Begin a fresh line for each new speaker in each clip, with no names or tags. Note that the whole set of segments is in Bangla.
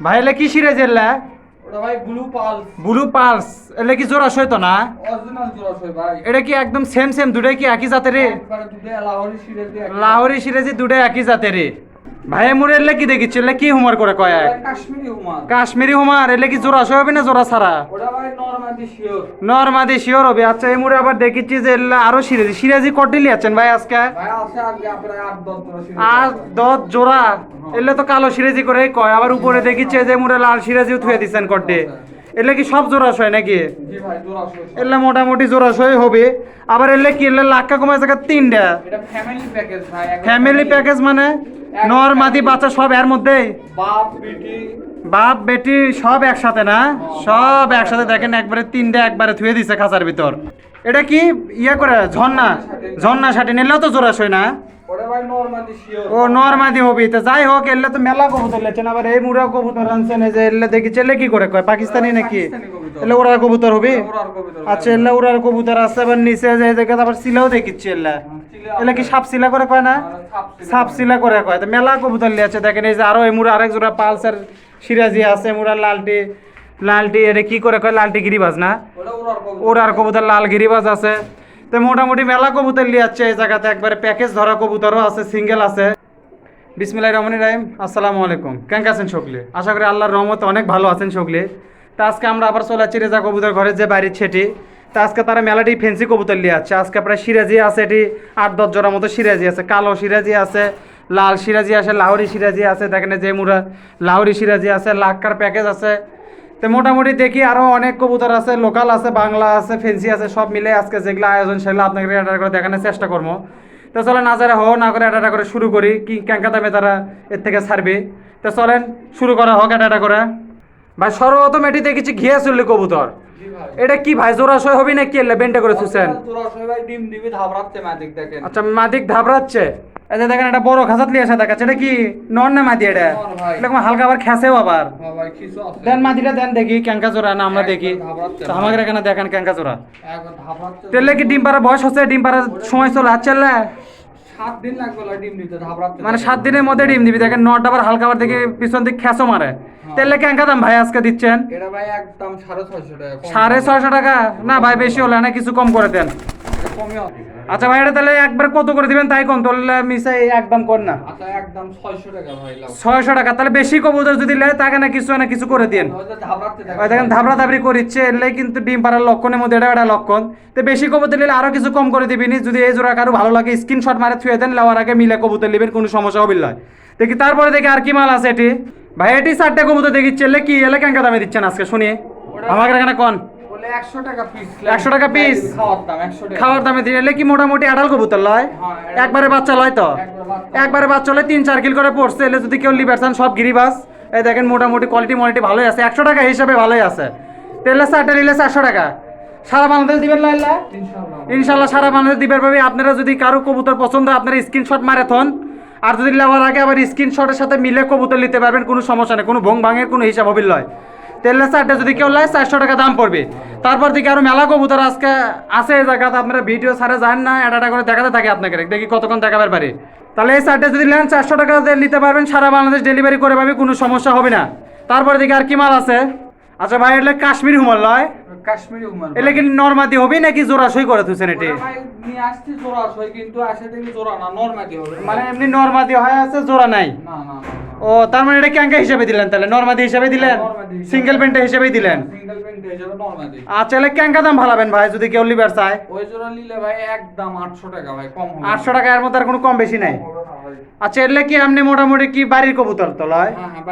ভাই এলে কি সিরিজ এলে?
ব্লু পালস
এলে কি জোড়া সইতো না? এটা কি একদম সেম সেম দুটাই কি একই জাতের
লাহোরি সিরাজি
দুটাই একই জাতের ভাই মুরে এলে কি দেখিচ্ছে এলে কি হুমার করে কয়?
কাশ্মীরি হুমার।
কাশ্মীরি হুমার এলে কি জোড়া হবে না জোড়া ছাড়া?
ওটা ভাই নরমাদি শিওর।
নর্মাদি শিওর হবে। আচ্ছা এই মুরে আবার দেখিচ্ছি যে এলে আরও সিরাজি সিরাজি কটিলি আছেন ভাই আজকে?
ভাই আছে আগে আপনার আট দশ জোড়া সিরিজ।
আর দশ জোড়া? এলে তো কালো সিরাজি করে কয়। আবার উপরে দেখিচ্ছে যে মুরে লাল সিরাজিও থুয়ে দিচ্ছেন কটে এলে কি সব জোড়া সয় নাকি? এলে মোটামুটি জোড়া সই হবে। আবার এলে কি? এলে লাক্কা কমে জায়গা তিনটা।
ফ্যামিলি প্যাকেজ
মানে? নর মাদি বাচ্চা সব এর মধ্যে?
বাপ বেটি।
বাপ বেটি সব একসাথে না? সব একসাথে দেখেন একবারে তিনটে একবারে থুয়ে দিছে খাঁচার ভিতর। এটা কি ইয়ে করে? ঝর্ণা? ঝর্ণা সাটি নিলেও তো জোড়া সই না? ও নর্মাদি হবি। তো যাই হোক এলে তো মেলা কবুতর লেছেন। আবার এই মুরা কবুতর আনছেন এই যে এলে দেখি চেলে কি করে কয়? পাকিস্তানি নাকি। এলে ওরা কবুতর হবি? আচ্ছা এলে ওরার কবুতর আছে আবার নিচে যে জায়গাতে আবার সিলাও দেখিচ্ছি এলে। এলে কি সাপ সিলা করে কয় না?
সাপ সিলা।
করে। কয়। তো মেলা কবুতর লিয়েছে দেখেন এই যে আরও এই মুরা আরেক জোড়া পালসার সিরাজি আছে মুরা লালটি। লালটি এটা কি করে কয়? লালটি গিরিবাজ না?
ওরার
ওর আর কবুতর লাল গিরিবাজ আছে। তো মোটামুটি মেলা কবুতর লিয়াচ্ছে এই জায়গাতে। একবারে প্যাকেজ ধরা কবুতরও আছে সিঙ্গেল আছে। বিসমিল্লাহ রহমান রাহিম, আসসালামু আলাইকুম। কেমন আছেন সকলে আশা করি আল্লাহর রহমত অনেক ভালো আছেন সকলে তা আজকে আমরা আবার চলে যাচ্ছি রেজা কবুতর ঘরের যে বাড়ির ছেটি। তা আজকে তারা মেলাটি ফেন্সি কবুতর লিয়ে আছে আজকে প্রায় সিরাজি আছে এটি, আট, দশ জোড়ার মতো সিরাজি আছে। কালো সিরাজি আছে, লাল সিরাজি আছে লাহোরি সিরাজি আছে। দেখেন যে মুরা লাহোরি সিরাজি আছে, লাক্কার প্যাকেজ আছে। তো মোটামুটি দেখি আরও অনেক কবুতর আছে লোকাল আছে বাংলা আছে ফেন্সি আছে সব মিলে আজকে যেগুলো আয়োজন সেগুলো আপনাকে এটা করে দেখানোর চেষ্টা করব। তো চলেন আজারে হো না করে এটা করে শুরু করি কি ক্যাঙ্কা দামে তারা এর থেকে ছাড়বে। তো চলেন শুরু করা হোক এটা করে। ভাই সর্বপ্রথম এটি দেখেছি ঘিয়া চললি কবুতর। এটা কি ভাই জোড়াশয় হবি না কি বেন্টে করে
ম্যাজিক দেখেন।
আচ্ছা মাদিক ধাবরাচ্ছে এই যে দেখেন এটা বড় খাসাত লিয়ে আসে দেখাচ্ছে। এটা কি নন না মাদি এটা?
নর
এরকম হালকা আবার খেসেও আবার।
হ্যাঁ
দেন মাদিটা দেন দেখি ক্যাঙ্কা জোড়া না আমরা দেখি। আমাদের এখানে দেখেন ক্যাঙ্কা জোড়া তেলে কি ডিম পাড়ার বয়স হচ্ছে? ডিম পাড়ার সময় চলে হাত চললে? মানে সাত দিনের মধ্যে ডিম দিবি। দেখেন নটা আবার হালকা আবার দেখি পিছন দিক খেসো মারে। তেলে ক্যাঙ্কা দাম ভাই আজকে দিচ্ছেন?
সাড়ে ছয়শো টাকা?
না ভাই বেশি হলে না কিছু কম করে দেন। আচ্ছা ভাই এটা তাহলে একবার কত করে দিবেন তাই কম? তাহলে মিশাই একদম কর না।
আচ্ছা একদম ছয়শো টাকা ভাই লাভ
ছয়শো টাকা। তাহলে বেশি কবুতর যদি লেয় তাকে না কিছু না কিছু করে দিন
যে
দেখেন। ধাবড়া ধাবড়ি করিচ্ছে এলে কিন্তু ডিম পাড়ার লক্ষণের মধ্যে এটা একটা লক্ষণ। তো বেশি কবুতর নিলে আরও কিছু কম করে দিবিনি। যদি এই জোড়া কারও ভালো লাগে স্ক্রিনশট মারে থুয়ে দেন লেওয়ার আগে মিলে কবুতর নেবেন কোনো সমস্যা হবে না। দেখি তারপরে দেখি আর কি মাল আছে এটি। ভাই এটি চারটে কবুতর দেখি চেলে কি এলে কেঙ্কা দামে দিচ্ছেন আজকে? শুনি। আমাকে এখানে কন।
একশো টাকা পিস
100 টাকা
খাওয়ার দাম
এলে কি মোটামুটি আড়াল কবুতর লয়?
হ্যাঁ,
একবারে বাচ্চা লয় তো?
একবারে বাচ্চা
হলে তিন চার কিল করে পড়ছে এলে যদি কেউ লিবার চান সব গিরিবাস। এই দেখেন মোটামুটি কোয়ালিটি মোয়ালিটি ভালোই আছে। একশো টাকা হিসাবে ভালোই আছে। তেলে চারটে নিলে চারশো টাকা। সারা বাংলাদেশ দিবেন লাইলা ইনশাল্লাহ সারা বাংলাদেশ দিবেন পাবি আপনারা যদি কারও কবুতর পছন্দ আপনারা স্ক্রিনশট মারে থন আর যদি নেওয়ার আগে আবার স্ক্রিনশটের সাথে মিলে কবুতর নিতে পারবেন কোনো সমস্যা নেই। কোনো ভং ভাঙের কোনো হিসাব হবিল নয় তেলে চারটা যদি কেউ লাই চারশো টাকা দাম পড়বে। তারপর থেকে আরও মেলা কবুতর আজকে আছে এই জায়গাতে, আপনারা ভিডিও সারে যান না, এটা করে দেখাতে থাকে আপনাকে, দেখি কতক্ষণ দেখাবার পারে। তাহলে এই চারটা যদি নেন, চারশো টাকা নিতে পারবেন, সারা বাংলাদেশ ডেলিভারি করে পাবে, কোনো সমস্যা হবে না। তারপর দিকে আর কি মাল আছে? আচ্ছা ভাই, এটা কাশ্মীর হুমাল, লয়।
কাশ্মীরি উমার
এলে কি নর্মাদি হবি নাকি জোড়া সই করে তুলছেন এটি?
ভাই নিয়ে আসছি জোড়া ছয় কিন্তু আসে দেখি জোড়া না নর্মাদি হবে।
মানে এমনি নর্মাদি হয় আছে জোড়া নাই?
না না
ও তার মানে এটা ক্যাঙ্কা হিসেবে দিলেন তাহলে? নর্মাদি হিসেবে দিলেন? সিঙ্গেল পেন্টে হিসেবেই দিলেন?
সিঙ্গেল পেন্ট হয়ে যাবে নর্মাদি।
আচ্ছা এলে ক্যাঙ্কা দাম ভালাবেন ভাই যদি কেউ লিবার চায়।
ওই জোড়া নিলে ভাই একদম আটশো টাকা ভাই কম হবে
আটশো টাকা এর মধ্যে আর কোনো কম বেশি নাই। আচ্ছা এলে কি এমনি মোটামুটি কি বাড়ির কবুতর তো লয়?
হ্যাঁ হ্যাঁ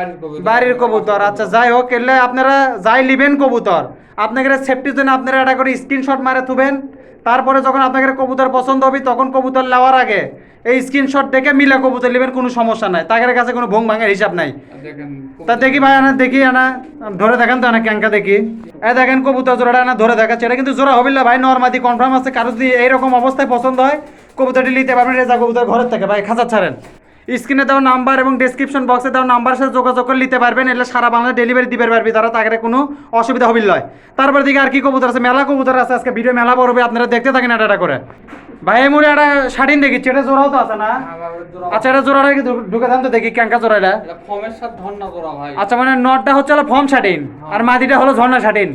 বাড়ির কবুতর।
আচ্ছা যাই হোক এলে আপনারা যাই লিবেন কবুতর। সেফটির জন্য আপনারা এটা করে স্ক্রিনশট মারে থুবেন। তারপরে যখন আপনাকে কবুতর পছন্দ হবে তখন কবুতর নেওয়ার আগে এই স্ক্রিনশট দেখে মিলে কবুতর নেবেন কোনো সমস্যা নাই। তাদের কাছে কোনো ভং ভাঙের হিসাব নাই। তা দেখি ভাই আনা দেখি আনা। ধরে দেখেন তো আনা ক্যাঙ্কা দেখি। এই দেখেন কবুতর জোড়াটা আনা ধরে দেখাচ্ছে। এটা কিন্তু জোড়া হবিল্লা ভাই নর্মাদি কনফার্ম আছে। কারও যদি এইরকম অবস্থায় পছন্দ হয় কবুতরটি নিতে পারবেন, রেজা কবুতর ঘরের থেকে। ভাই, খাঁচা ছাড়েন। স্ক্রিনে দেওয়া নাম্বার এবং ডিসক্রিপশন বক্সে দেওয়া নাম্বার সাথে যোগাযোগ করে নিতে পারবেন। এলে সারা বাংলা ডেলিভারি দিতে পারবি, তারা তাকে কোনো অসুবিধা হবিল নয়। তারপর দিকে আর কি কবুতর আছে? মেলা কবুতর আছে। আজকে ভিডিও মেলা বড় হবে, আপনারা দেখতে থাকেন এটা করে। ভাই এই মুড়ে একটা শাড়িন দেখিচ্ছি এটা জোড়াও তো আছে না?
হ্যাঁ জোড়া
আচ্ছা এটা জোড়াটা কি ঢুকে দেন তো দেখি ক্যাঙ্কা জোড়াটা
সাথে জোড়া ভাই।
আচ্ছা মানে নটটা হচ্ছে হলো ফর্ম শাটিন আর মাদিটা হলো ঝর্ণা শাটিন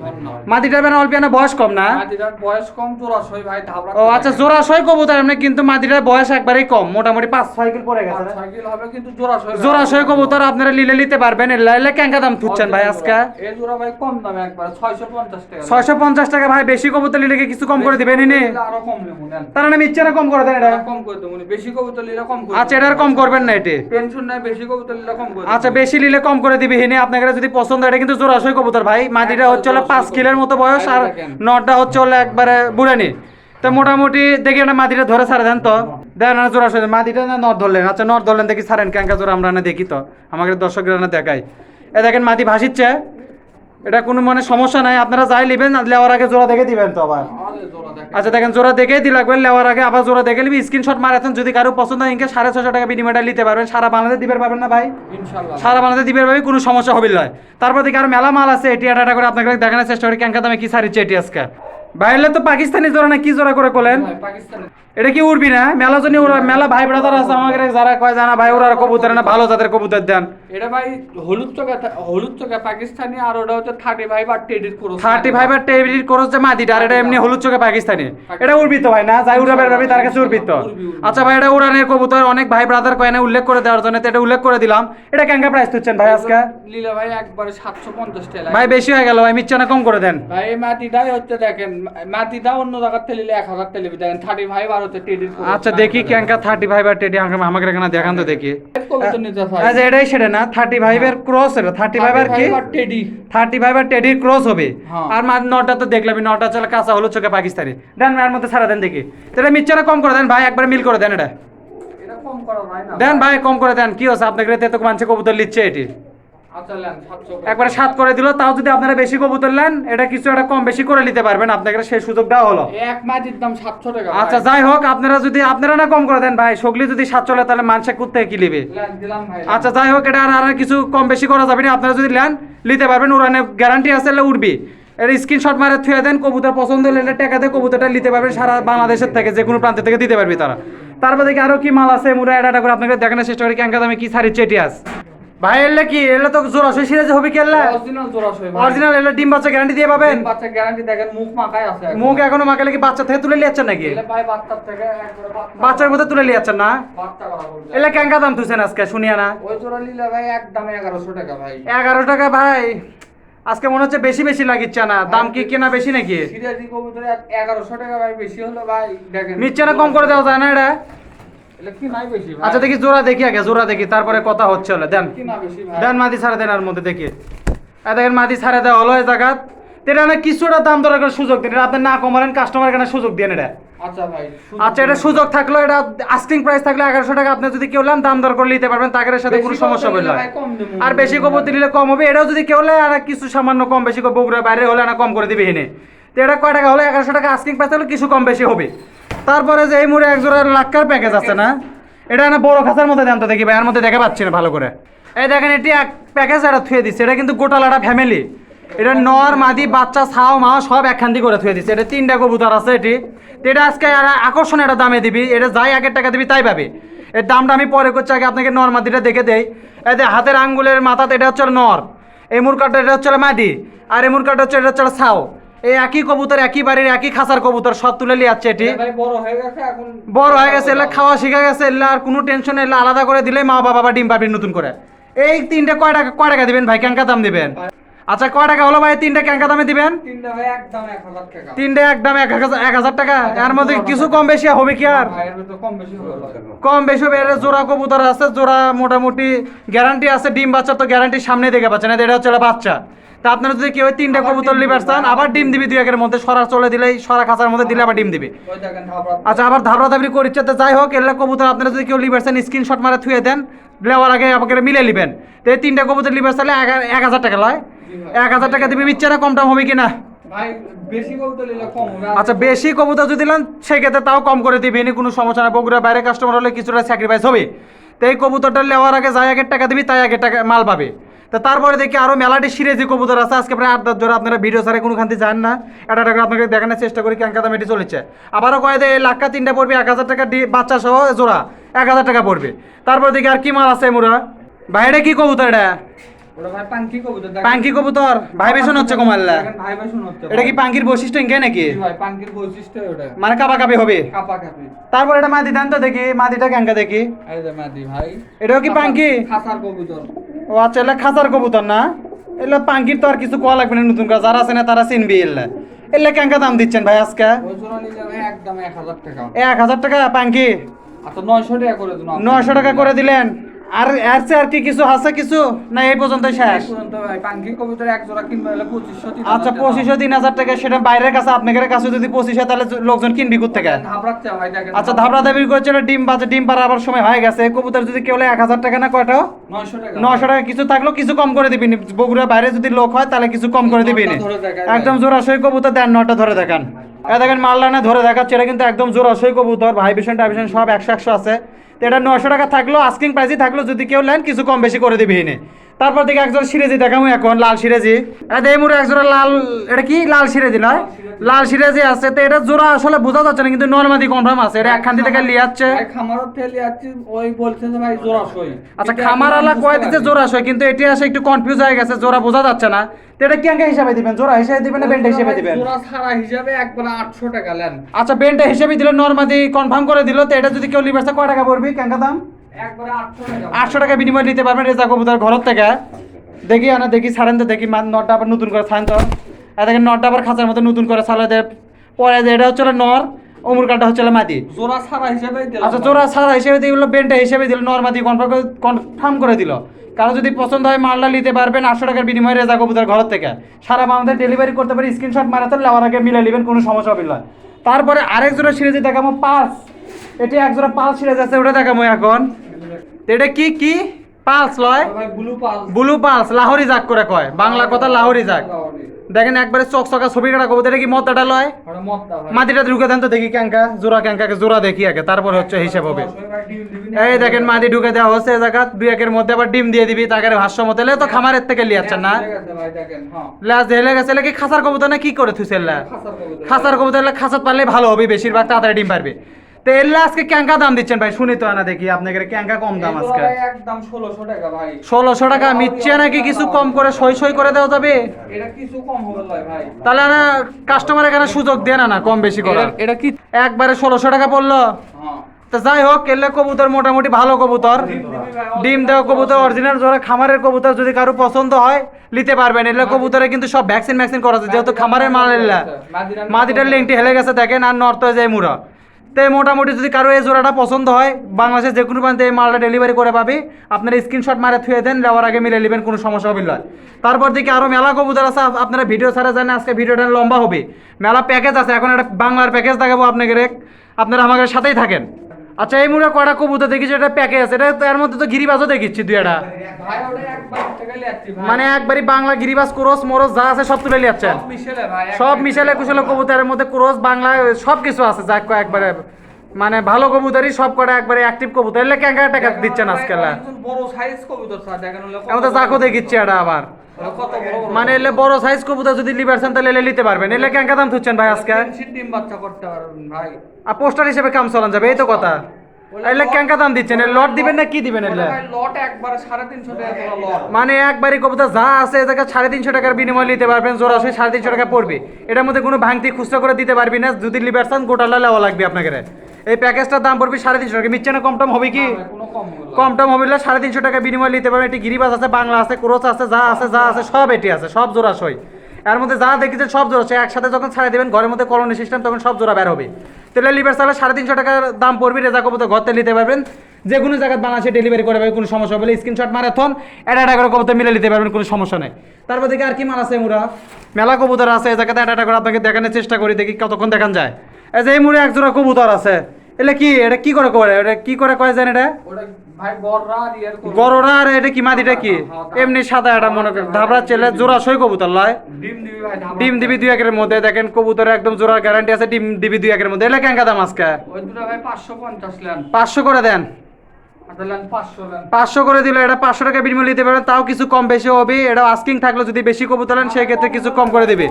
মাদিটার মানে অল্প না বয়স কম না?
মাটিটার বয়স কম জোড়াশয় ভাই ধাবড়া
ও আচ্ছা জোড়া ছয় কবুতর এমনি কিন্তু মাদিটার বয়স একবারেই কম মোটামুটি পাঁচ ছয় কিল পড়ে গেছে না?
সাইকেল হবে কিন্তু জোড়াশয়
জোড়া ছয় কবুতর আপনারা লিলে নিতে পারবেন লাইলে ক্যাঙ্কা দাম থুচ্ছেন ভাই আজকে?
এই জোড়া ভাই কম দামে একবার 650 টাকা।
ছয়শো পঞ্চাশ টাকা ভাই বেশি কবুতর কি কিছু কম করে দিবেন
দিলে আরও কম নেব
তার ইচ্ছে না কম করে দেন এটা?
কম করে দেবো বেশি কবুতর নিলে কম করে
আচ্ছা এটার কম করবেন না এটি?
টেনশন নাই বেশি কবুতর নিলে কম করে
আচ্ছা বেশি নিলে কম করে দিবি হিনে আপনাকে যদি পছন্দ এটা কিন্তু জোড়াশয় কবুতর ভাই। মাটিটা হচ্ছে হলো পাঁচ কিলোর মতো বয়স আর নটটা হচ্ছে হলো একবারে বুড়ানি। তো মোটামুটি দেখি না মাটিটা ধরে ছাড়ে দেন তো। দেন না জোড়াশয় মাটিটা না নট ধরলেন। আচ্ছা নট ধরলেন দেখি ছাড়েন। ক্যাঙ্কা জোড়া আমরা না দেখি তো। আমাকে দর্শকরা না দেখাই এ দেখেন মাটি ভাসিচ্ছে। এটা কোনো মানে সমস্যা নাই আপনারা যাই নেবেন লেওয়ার আগে জোড়া দেখে দিবেন তো আবার। আচ্ছা দেখেন জোড়া দেখেই দি লাগবে লেওয়ার আগে আবার জোড়া দেখে নিবি স্ক্রিনশট মারাছেন যদি কারও পছন্দ হয় ইনকে সাড়ে ছশো টাকা বিনিময়টা নিতে পারবেন। সারা বাংলাদেশ দিবেন পারবেন না ভাই?
ইনশাআল্লাহ
সারা বাংলাদেশ দিবেন ভাই কোনো সমস্যা হবে নয়। তারপর দেখি আরও মেলা মাল আছে এটি আটা করে আপনাকে দেখানোর চেষ্টা করি ক্যাঙ্কা দামে কি সারিচ্ছে এটি আজকে? বাইরে তো পাকিস্তানি জোড়া না কি জোড়া করে কোলেন?
পাকিস্তানে।
এটা কি উড়বি না? মেলা জন্য ওরা মেলা ভাই ব্রাদার আছে আমাকে যারা কয় জানা ভাই ওরা কবুতর না ভালো জাতের কবুতর দেন।
এটা ভাই হলুদ চোখা হলুদ চোখা পাকিস্তানি আর ওটা হচ্ছে থার্টি ফাইভ আর টেডির ক্রস
থার্টি ফাইভ আর টেবিল খরচ যে মাদিটা আর এটা এমনি হলুদ চোখে পাকিস্তানি। এটা উড়বি তো ভাই না? যাই উড়াবের ভাবি তার কাছে উড়বি তো।
উড়বি, উড়বি।
আচ্ছা ভাই এটা উড়ানের কবুতর অনেক ভাই ব্রাদার কয়না উল্লেখ করে দেওয়ার জন্য তো এটা উল্লেখ করে দিলাম। এটা কেঙ্কা প্রাইস তুলছেন ভাই আজকে?
লীলা ভাই একবারে সাতশো পঞ্চাশ টাকা
ভাই বেশি হয়ে গেল ভাই মিচ্ছে না কম করে দেন।
ভাই মাটিটাই হচ্ছে দেখেন মাটিটা অন্য জায়গার তেলে এক হাজার তেলে দেখেন থার্টি ফাইভ আর হচ্ছে
আচ্ছা দেখি থার্টি ফাইভ আর টেডি আমাকে এখানে দেখান তো দেখি। আচ্ছা এটাই সেটা না থার্টি ফাইভ এর ক্রস এটা থার্টি ফাইভ আর কি?
টেডি।
থার্টি ফাইভ আর টেডির ক্রস হবে।
হ্যাঁ।
আর মাঝ নটা তো দেখলাম নটা চলে কাঁচা হলো চোখে পাকিস্তানি। দেন এর মধ্যে ছাড়া দেন দেখি। তো এটা মিচ্ছে কম করে দেন ভাই একবার মিল করে দেন এটা। দেন ভাই কম করে দেন কি হচ্ছে আপনাকে তেতো মানছে কবুতর লিচ্ছে এটি। একবারে সাত করে দিল তাও যদি আপনারা বেশি কবুতর নেন এটা কিছু একটা কম বেশি করে নিতে পারবেন আপনাকে সেই সুযোগ দেওয়া হলো।
এক মাটির দাম সাতশো টাকা
আচ্ছা যাই হোক আপনারা যদি আপনারা না কম করে দেন ভাই সগলি যদি সাত চলে তাহলে মানুষে কুত্তে কি
ভাই
আচ্ছা যাই হোক এটা আর আর কিছু কম বেশি করা যাবে না আপনারা যদি নেন নিতে পারবেন উড়ানে গ্যারান্টি আছে এলে উঠবি এর স্ক্রিনশট মারে থুয়ে দেন কবুতর পছন্দ হলে এটা টাকা দিয়ে কবুতরটা নিতে পারবেন সারা বাংলাদেশের থেকে যে কোনো প্রান্ত থেকে দিতে পারবি তারা। তারপর দেখি আরও কি মাল আছে মুরা এটা করে আপনাকে দেখানোর চেষ্টা করি ক্যাঙ্কা দামে কি সারি চেটিয়াস ভাই এলে কি? এলে তো সিরাজে হবে কি এলে?
অরিজিনাল জোড়াশয়
অরিজিনাল এলে ডিম বাচ্চা গ্যারান্টি দিয়ে পাবেন?
বাচ্চা গ্যারান্টি দেখেন মুখ আছে
মুখ এখনও মাকালে কি বাচ্চা থেকে তুলে লিয়াচ্ছেন নাকি?
এলে ভাই বাচ্চার থেকে একবারে
বাচ্চার মধ্যে তুলে লিয়াচ্ছেন না?
বাচ্চা করা বলছে।
এলে ক্যাঙ্কা দাম তুলছেন আজকে শুনিয়া না?
ওই জোড়া নিলে ভাই একদম এগারোশো টাকা ভাই।
এগারো টাকা ভাই। আজকে মনে হচ্ছে বেশি বেশি লাগিচ্ছে না। দাম কি কেনা বেশি নাকি?
সিরাজি কবুতরে এগারোশো টাকা ভাই। বেশি হলো ভাই দেখেন।
নিচ্ছে না কম করে দেওয়া যায় না এটা? আচ্ছা দেখি জোড়া দেখি আগে জোড়া দেখি তারপরে কথা হচ্ছে হলে দেন। দেন মাদি ছাড়া দেন আর মধ্যে দেখি। দেখেন মাদি ছাড়া দেওয়া হলো এই জায়গাত। এটা না কিছুটা দাম দর করে সুযোগ দিন এটা আপনি না কমালেন কাস্টমার কেন সুযোগ দেন এটা।
আচ্ছা ভাই
আচ্ছা এটা সুযোগ থাকল এটা আস্কিং প্রাইস থাকলে এগারোশো টাকা আপনি যদি কেউ নেন দাম দর করে নিতে পারবেন তাদের সাথে কোনো সমস্যা হবে না। আর বেশি কবুতর দিলে কম হবে এটাও যদি কেউ নেয় আর কিছু সামান্য কম বেশি করে বাইরে হলে না কম করে দিবে এনে। তো এটা কয় টাকা হলে? এগারোশো টাকা আস্কিং প্রাইস থাকলে কিছু কম বেশি হবে। তারপরে যে এই মুড়ে এক জোড়া লাক্কার প্যাকেজ আছে না, এটা না বড় খাঁচার মধ্যে দেন তো দেখি ভাই, এর মধ্যে দেখে পাচ্ছি না ভালো করে। এই দেখেন, এটি এক প্যাকেজ এটা থুয়ে দিচ্ছে। এটা কিন্তু গোটালাটা ফ্যামিলি এটা নর, মাদি, বাচ্চা, ছাও, মা, সব একখান্তি করে থুয়ে দিচ্ছে। এটা তিনটা কবুতর আছে এটি। তো এটা আজকে আকর্ষণ একটা দামে দিবি। এটা যাই আগের টাকা দিবি, তাই পাবি। এর দামটা আমি পরে করছি, আগে আপনাকে নর, মাদিটা দেখে দেই। এতে হাতের আঙ্গুলের মাথাতে এটা হচ্ছে নর। এই মুরকাটা এটা হচ্ছে মাদি। আর এই মুরকাটা হচ্ছে, এটা হচ্ছে ছাও। এই একই কবুতর একই বাড়ির একই খাসার কবুতর সব তুলে নিয়ে যাচ্ছে এটি।
বড় হয়ে গেছে এখন
বড় হয়ে গেছে এলে খাওয়া শিখে গেছে এলে আর কোনো টেনশন এলে আলাদা করে দিলে মা বাবা বা ডিম পাবি নতুন করে। এই তিনটে কয় টাকা কয় টাকা দিবেন ভাই? ক্যাঙ্কা দাম দিবেন? আচ্ছা কয় টাকা হলো ভাই? তিনটে ক্যাঙ্কা দামে দিবেন?
তিনটা একদম এক হাজার
এক হাজার টাকা? এর মধ্যে কিছু কম বেশি হবে কি আর?
কম বেশি
হবে। এর জোড়া কবুতর আছে জোড়া মোটামুটি গ্যারান্টি আছে ডিম বাচ্চা তো গ্যারান্টি সামনে দেখে পাচ্ছেন এটা হচ্ছে বাচ্চা। তা আপনারা যদি কেউ তিনটে কবুতর লিবার চান আবার ডিম দিবি দুই একের মধ্যে সরা চলে দিলেই সরা খাঁচার মধ্যে দিলে আবার ডিম দিবে। আচ্ছা আবার ধাবড়া ধাবড়ি করে ইচ্ছাতে যাই হোক এলা কবুতর আপনারা যদি কেউ লিবারছেন স্ক্রিনশট মারে থুয়ে দেন নেওয়ার আগে আমাকে মিলে নিবেন। তো এই তিনটা কবুতর লিবার চাইলে এক- হাজার টাকা লয়। এক হাজার টাকা দিবি ইচ্ছাটা কম টাম হবে কিনা?
কম হবে
আচ্ছা বেশি কবুতর যদি নেন সেক্ষেত্রে তাও কম করে দিবি এনে কোনো সমস্যা না বগুড়ার বাইরে কাস্টমার হলে কিছুটা স্যাক্রিফাইস হবে। তো এই কবুতরটা নেওয়ার আগে যাই আগের টাকা দিবি তাই আগের টাকা মাল পাবে। তা তারপরে দেখি আরও মেলাটি সিরেজি কবুতর আছে আজকে প্রায় আট দশ জোড়া আপনারা ভিডিও ছাড়া কোনো খান্তি যান না। এটা টাকা আপনাকে দেখানোর চেষ্টা করি ক্যাঙ্কা দাম এটি চলেছে। আবারও কয়ে দেয় লাখা তিনটা পড়বে এক হাজার টাকা বাচ্চা সহ জোড়া এক হাজার টাকা পড়বে। তারপর দেখি আর কি মাল আছে মুরা। বাইরে কি কবুতর এটা?
পাঙ্কি কবুতর
ভাইবেশন হচ্ছে কমাল্লা। এটা কি পাঙ্কির বৈশিষ্ট্য ইঙ্গে নাকি?
ভাই
মানে কাপা কাপি হবে তারপর এটা মাদি দেন তো দেখি মাদিটা ক্যাঙ্কা দেখি।
যে ভাই।
এটাও কি পাঙ্কি?
কবুতর।
ও আচ্ছা এলা খাঁচার কবুতর না? এলা পাঙ্কির তো আর কিছু কোয়া লাগবে না নতুন করে যারা আছে না তারা চিনবি এলে। এলে কেঙ্কা দাম দিচ্ছেন ভাই আজকে?
এক হাজার টাকা।
পাঙ্কি
আচ্ছা নয়শো টাকা করে
দিলেন? আর চেয়ে আর কি কিছু আছে কিছু? না এই পর্যন্ত শেষ আচ্ছা পঁচিশশো তিন হাজার টাকা সেটা বাইরের কাছে আপনাদের কাছে যদি পঁচিশ তাহলে লোকজন কিনবি কোথ থেকে আচ্ছা ধাবড়া দাবি করছিল ডিম বাজে ডিম পাড়া আবার সময় হয়ে গেছে। কবুতর যদি কেউ এক হাজার টাকা না কয়টা?
নয়শো টাকা।
কিছু থাকলেও কিছু কম করে দিবি। বগুড়া বাইরে যদি লোক হয় তাহলে কিছু কম করে দিবি। একদম জোরাশয় কবুতর দেন নটা ধরে দেখান। দেখেন মালদানে ধরে দেখাচ্ছে, এটা কিন্তু একদম জোর জোরাশয় কবুতর। ভাই, ভীষণ টাইভিশন সব একশো একশো আছে। তো এটা নশো টাকা থাকল আস্কিং প্রাইসই থাকল যদি কেউ নেন, কিছু কম বেশি করে দিবে এনে। তারপর থেকে একজন সিরেজি দেখাবো এখন লাল সিরেজি। এটা এই মুড়ে একজোড়া লাল এটা কি? লাল সিরেজি নয় লাল সিরেজি আছে তো এটা জোড়া আসলে বোঝা যাচ্ছে না কিন্তু নর্মাদি কনফার্ম আছে। এটা একখান থেকে লিয়াচ্ছে।
ভাই খামারও ওই বলছে যে ভাই জোড়া সই।
আচ্ছা খামার আলা কয় দিতে জোড়া সই কিন্তু এটি আসে একটু কনফিউজ হয়ে গেছে জোড়া বোঝা যাচ্ছে না। তো এটা কি আঙ্কা হিসাবে দিবেন? জোড়া হিসাবে দিবেন না বেন্টা হিসাবে দিবেন?
জোড়া ছাড়া হিসাবে একবার আটশো টাকা নেন
আচ্ছা বেন্টা হিসাবে দিলে নর্মাদি কনফার্ম করে দিল তো এটা যদি কেউ লিবাসটা কয় টাকা পড়বি? ক্যাঙ্কা দাম?
আটশো টাকা।
বিনিময় নিতে পারবেন রেজা কবুতর ঘর থেকে। দেখি আনা দেখি ছাড়েন তো দেখি মা- নটটা আবার নতুন করে ছাড়েন তো। আর দেখেন নটটা আবার খাঁচার মতো নতুন করে ছাড়া দেয় পরে যে এটা হচ্ছে নর অমুর কাটা হচ্ছে মাদি।
জোড়া ছাড়া হিসাবে
আচ্ছা জোড়া ছাড়া হিসেবে দিল বেন্টা হিসেবে দিল নর্মাদি কনফার্ম কনফার্ম করে দিল। কারও যদি পছন্দ হয় মালটা নিতে পারবেন আটশো টাকার বিনিময়ে রেজা কবুতর ঘর থেকে। সারা বাংলাদেশ ডেলিভারি করতে পারি স্ক্রিনশট মারাতে লেওয়ার আগে মিলে নেবেন কোনো সমস্যা হবে না। তারপরে আরেক জোড়া সিরিজে দেখাবো পাঁচ এটি এক জোড়া পাঁচ সিরিজ আছে ওটা দেখাবো এখন। এটা কি কি? পালস লয়?
ব্লু পাল
ব্লু পালস লাহোরি জাক করে কয়। বাংলা কথা লাহোরি জাক। দেখেন একবারে চকচকা ছবি কাটা কবুতর এটা কি মতাটা লয়? মাটিটা ঢুকে দেন তো দেখি ক্যাঙ্কা জোড়া ক্যাঙ্কাকে জোড়া দেখি আগে তারপরে হচ্ছে হিসাব হবে। এই দেখেন মাটি ঢুকে দেওয়া হচ্ছে জায়গা দুই একের মধ্যে আবার ডিম দিয়ে দিবি তাকে ভাষ্য মতো। তো খামারের থেকে লিয়াচ্ছেন না?
ভাই দেখেন হ্যাঁ।
লাস হেলে গেছে কি খাসার কবুতর না কি করে থুইছে
খাসার কবুতর।
খাসাত পারলে ভালো হবে বেশিরভাগ তাড়াতাড়ি ডিম পারবে। তো এলে আজকে ক্যাঙ্কা দাম দিচ্ছেন ভাই শুনি তো আনা দেখি আপনাকে ক্যাঙ্কা কম দাম আজকে।
একদম ষোলোশো টাকা ভাই।
ষোলোশো টাকা মিচ্ছে নাকি? কিছু কম করে সই সই করে দেওয়া যাবে?
এটা কিছু কম হবে ভাই
তাহলে না কাস্টমার এখানে সুযোগ দেয় না না কম বেশি করে
এটা- কি
একবারে ষোলোশো টাকা পড়ল।
হ্যাঁ।
তো যাই হোক এলে কবুতর মোটামুটি ভালো কবুতর। ডিম দেওয়া কবুতর অরিজিনাল যারা খামারের কবুতর যদি কারও পছন্দ হয় নিতে পারবেন। এলে কবুতরে কিন্তু সব ভ্যাকসিন ভ্যাকসিন করা আছে যেহেতু খামারের মাল এলা। মাদিটার লিঙ্কটি হেলে গেছে দেখেন আর নর্থ হয়ে যায় মুড়া। তো মোটামুটি যদি কারও এই জোড়াটা পছন্দ হয়, বাংলাদেশের যে কোনো প্রান্তে এই মালটা ডেলিভারি করে পাবি। আপনারা স্ক্রিনশট মারে থুয়ে দেন যাওয়ার আগে মিলে নেবেন, কোনো সমস্যা হবে না। তারপর দিকে আরও মেলা কবুতর আছে আপনারা ভিডিও ছাড়া জানেন, আজকে ভিডিওটা লম্বা হবে। মেলা প্যাকেজ আছে, এখন একটা বাংলার প্যাকেজ দেখাবো আপনাকে রেক আপনারা আমাদের সাথেই থাকেন। আচ্ছা এই মুড়ে কটা কবুতর দেখেছি এটা প্যাকেজ আছে। এটা এর মধ্যে তো গিরিবাজও দেখিচ্ছি দুই একটা। মানে একবারই বাংলা গিরিবাজ ক্রোস মোরস যা আছে সব তুলে নিচ্ছেন
সব মিশেলে ভাই
সব মিশালে কুশলে কবুতরের মধ্যে ক্রোস বাংলা সব কিছু আছে যা একবারে। মানে ভালো কবুতরই সব কটা একবারে অ্যাক্টিভ কবুতর। এলে ক্যাঙ্কা টাকা দিচ্ছেন আজকে
বড় সাইজ কবুতর স্যার দেখেন
তো দেখিচ্ছে এটা আবার। মানে এলে বড় সাইজ কবুতর যদি লিবারছেন তাহলে এলে নিতে পারবেন। এলে কেন দাম থুচ্ছেন ভাই আজকে?
ডিম বাচ্চা করতে পারবেন ভাই।
আর পোস্টার হিসেবে কাম চলান যাবে এই তো কথা। এলে ক্যাঙ্কা দাম দিচ্ছেন লট দিবেন না কি দিবেন এলে?
লট একবারে সাড়ে তিনশো টাকা লট।
মানে একবারই কবুতর যা আছে এটাকে সাড়ে তিনশো টাকার বিনিময় নিতে পারবেন জোড়া সাড়ে তিনশো টাকা পড়বে। এটার মধ্যে কোনো ভাঙতি খুচরা করে দিতে পারবি না যদি লিবারসান গোটা লেওয়া লাগবে আপনাকে। এই প্যাকেজটার দাম পড়বে সাড়ে তিনশো টাকা। মিচ্ছে না কম টম হবে কি?
কম
টম হবে না সাড়ে তিনশো টাকা বিনিময় নিতে পারবেন। এটি গিরিবাজ আছে বাংলা আছে ক্রোচ আছে যা আছে যা আছে সব এটি আছে সব জোড়া সই। এর মধ্যে যা দেখেছেন সব জোড়া সই। একসাথে যখন ছাড়ে দেবেন ঘরের মধ্যে কলোনি সিস্টেম তখন সব জোড়া বের হবে। তেলে লিভার চালে সাড়ে তিনশো টাকার দাম পড়বে, রেজা কবুতর ঘরতে নিতে পারবেন। যে কোনো জায়গায় বাংলাদেশে ডেলিভারি করে পাবে কোনো সমস্যা হবে স্ক্রিনশট ম্যারাথন এটা এটা করে কবুতর মিলে নিতে পারবেন, কোনো সমস্যা নেই। তারপর দেখি আর কি মাল আছে মুরা মেলা কবুতর আছে, এই জায়গাতে এটা এটা করে আপনাকে দেখানোর চেষ্টা করি, দেখি কতক্ষণ দেখান যায়। এই যে এই মুড়ে এক জোড়া কবুতর আছে। এটা কি এটা কি করে করে এটা কি করে কয় জান এটা?
গররা আর
এটা কি মাদিটা কি? এমনি সাদা এটা মনে করেন ধাবড়া চেলে জোড়া সই কবুতর লয়।
ডিম দিবি
দুই একের মধ্যে দেখেন কবুতর একদম জোড়ার গ্যারান্টি আছে ডিম দিবি দুই একের মধ্যে। এলে কেঙ্কা দাম আজকে?
ওই পাঁচশো
করে দেন।
আচ্ছা পাঁচশো
করে দিলে এটা পাঁচশো টাকা বিনিময় নিতে পারবেন তাও কিছু কম বেশি হবে। এটা আস্কিং থাকলে যদি বেশি কবুতর সেই ক্ষেত্রে কিছু কম করে দিবে।